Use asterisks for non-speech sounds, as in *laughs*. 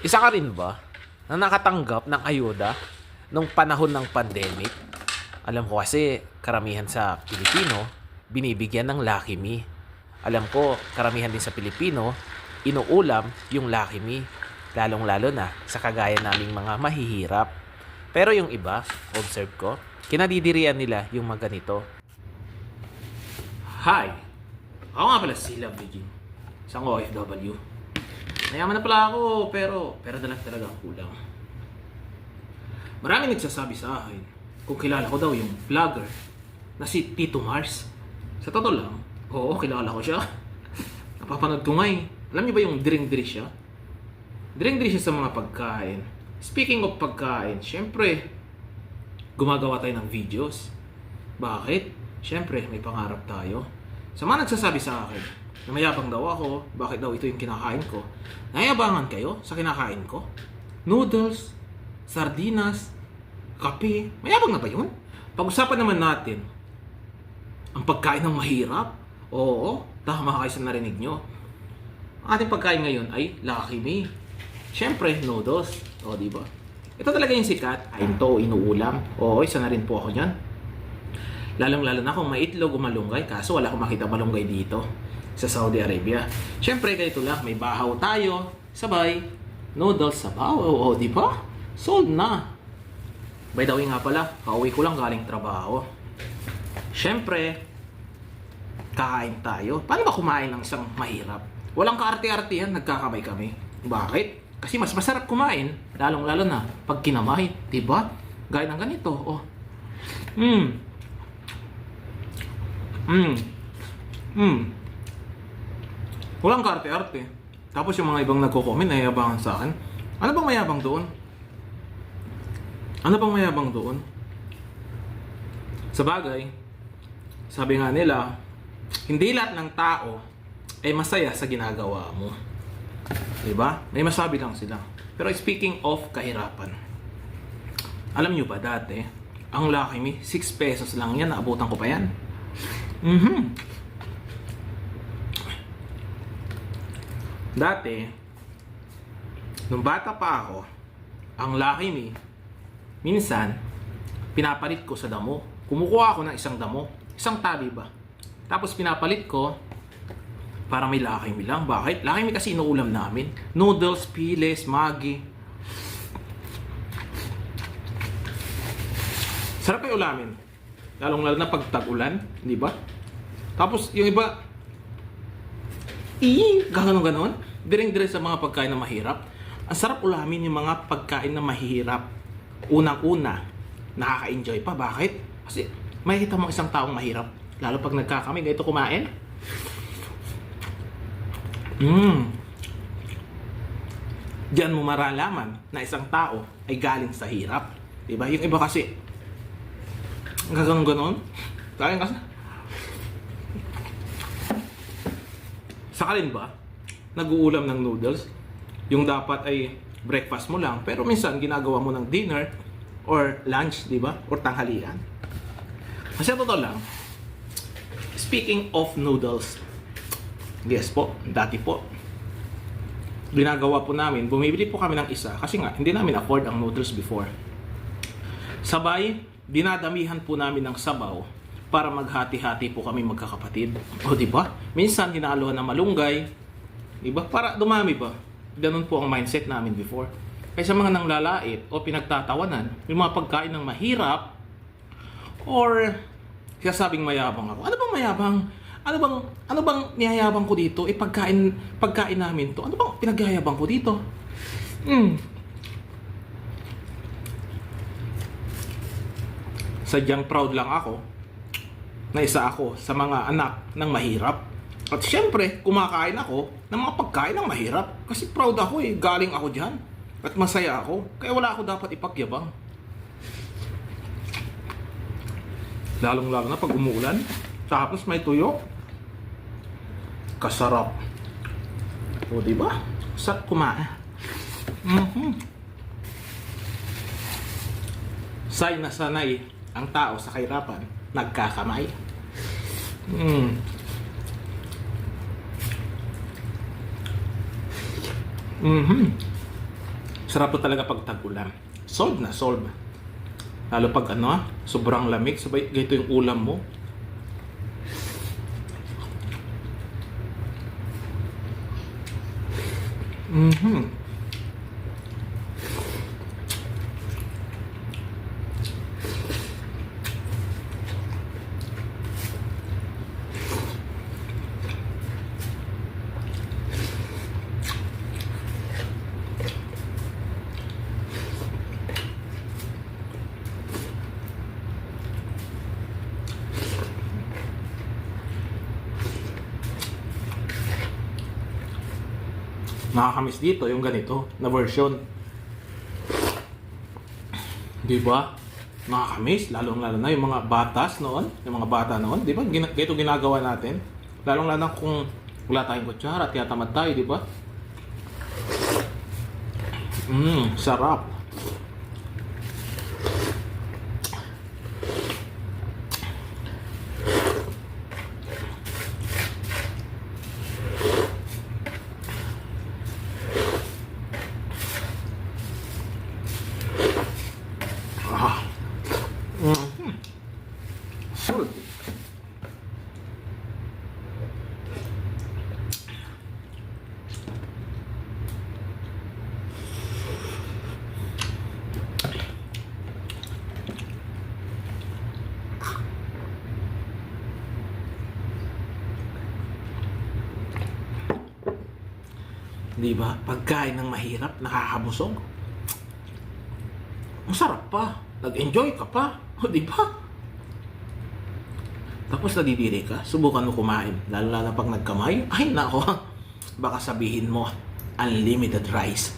Isa ka rin ba na nakatanggap ng ayuda nung panahon ng pandemic? Alam ko kasi karamihan sa Pilipino binibigyan ng Lucky Me. Alam ko karamihan din sa Pilipino inuulam yung Lucky Me. Lalong-lalo na sa kagaya naming mga mahihirap. Pero yung iba, observe ko, kinadidirian nila yung mga ganito. Hi! Ako nga pala si Love Begin. Isang OFW. Mayaman na pala ako, pero pero dalag talaga ang kulang. Marami nagsasabi sa akin kung kilala ko daw yung vlogger na si Tito Mars. Sa totoo lang, oo, kilala ko siya. *laughs* Napapanood ko nga eh. Alam niyo ba yung diring-diri siya? Diring-diri siya sa mga pagkain. Speaking of pagkain, syempre, gumagawa tayo ng videos. Bakit? Syempre, may pangarap tayo. Sa mga nagsasabi sa akin, na mayabang daw ako, bakit daw ito yung kinakain ko? Nayabangan kayo sa kinakain ko? Noodles, sardinas, kape, mayabang na ba yun? Pag-usapan naman natin, ang pagkain ng mahirap. Oo, tama kayo sa narinig nyo. Ang ating pagkain ngayon ay Lucky Me. Siyempre, noodles. O, di ba? Ito talaga yung sikat. Ay, ito, inuulam. Oo, isa na rin po ako dyan. Lalong-lalo na kung may itlog o malunggay. Kaso wala akong makita malunggay dito sa Saudi Arabia. Siyempre, ganito lang. May bahaw tayo. Sabay. Noodles sabaw. Oo, di ba? Sold na. By the way nga pala, kauwi ko lang galing trabaho. Siyempre, kakain tayo. Paano ba kumain ng isang mahirap? Walang kaarte-artehan, nagkakamay kami. Bakit? Kasi mas masarap kumain, lalong-lalo na pag kinamay, 'di ba? Gaya ng ganito, oh. Mm. Mm. Mm. Walang kaarte-arte. Tapos yung mga ibang nagko-comment, nayayabangan sa akin. Ano bang mayabang doon? Ano bang mayabang doon? Sa bagay, sabi nga nila, hindi lahat ng tao ay masaya sa ginagawa mo. 'Di ba? May masabi lang sila. Pero speaking of kahirapan, alam nyo ba dati, ang Lucky Me, 6 pesos lang yan, naabutan ko pa yan. Mhm. Dati, nung bata pa ako, ang Lucky Me, minsan, pinapalit ko sa damo. Kumukuha ako ng isang damo, isang tabi ba. Tapos pinapalit ko para may Me lang. Bakit? Me kasi inuulam namin. Noodles, piles, magi. Sarap kayo ulamin. Lalong lalo na pag tag-ulan, di ba? Tapos yung iba, Ii, gano'n ganon. Direng-dire sa mga pagkain na mahirap. Ang sarap ulamin yung mga pagkain na mahirap. Unang-una, nakaka-enjoy pa. Bakit? Kasi makikita mo isang taong mahirap. Lalo pag nagkakamay, ganito kumain. Mmm. Diyan mo maralaman na isang tao ay galing sa hirap. Diba? Yung iba kasi, gano'n ganon. Kaya kasi, Sakalin ba? Nag-uulam ng noodles. Yung dapat ay breakfast mo lang. Pero minsan, ginagawa mo ng dinner or lunch, di ba? Or tanghalian. Kasi totoo lang, speaking of noodles, yes po, dati po, ginagawa po namin, bumibili po kami ng isa kasi nga, hindi namin afford ang noodles before. Sabay, dinadamihan po namin ng sabaw para maghati-hati po kami magkakapatid. O di ba? Minsan hinaluhan ng malunggay, di ba? Para dumami ba? Ganun po ang mindset namin before. Kaya sa mga nanglalait o pinagtatawanan, yung mga pagkain ng mahirap or sasabing mayabang ako. Ano bang mayabang? Ano bang ano bang niyayabang ko dito? Eh pagkain pagkain namin to. Ano bang pinagyayabang ko dito? Hmm. Sadyang proud lang ako na isa ako sa mga anak ng mahirap. At syempre, kumakain ako ng mga pagkain ng mahirap. Kasi proud ako eh, galing ako dyan. At masaya ako. Kaya wala ako dapat ipagyabang. Lalong-lalo na pag umuulan. Tapos may tuyo. Kasarap. O, di ba? Sarap kumain. Mhm. Say na sanay ang tao sa kahirapan, nagkakamay. Mm. Mhm. Sarap to talaga pag tag-ulam. Solve na, solve. Lalo pag ano, ah, sobrang lamig, sabay ganito yung ulam mo. Mhm. Nakakamiss dito yung ganito na version. Di ba? Nakakamiss, lalong lalo na yung mga batas noon, yung mga bata noon, di ba? Gina- ganito ginagawa natin. Lalong lalo na kung wala tayong kutsara at tinatamad tayo, di ba? Mmm, sarap. Di ba? Pagkain ng mahirap, nakakabusog. Masarap pa. Nag-enjoy ka pa. *laughs* O, di ba? Tapos nadidiri ka, subukan mo kumain. Lalo na pag nagkamay, ay nako, *laughs* baka sabihin mo, unlimited rice.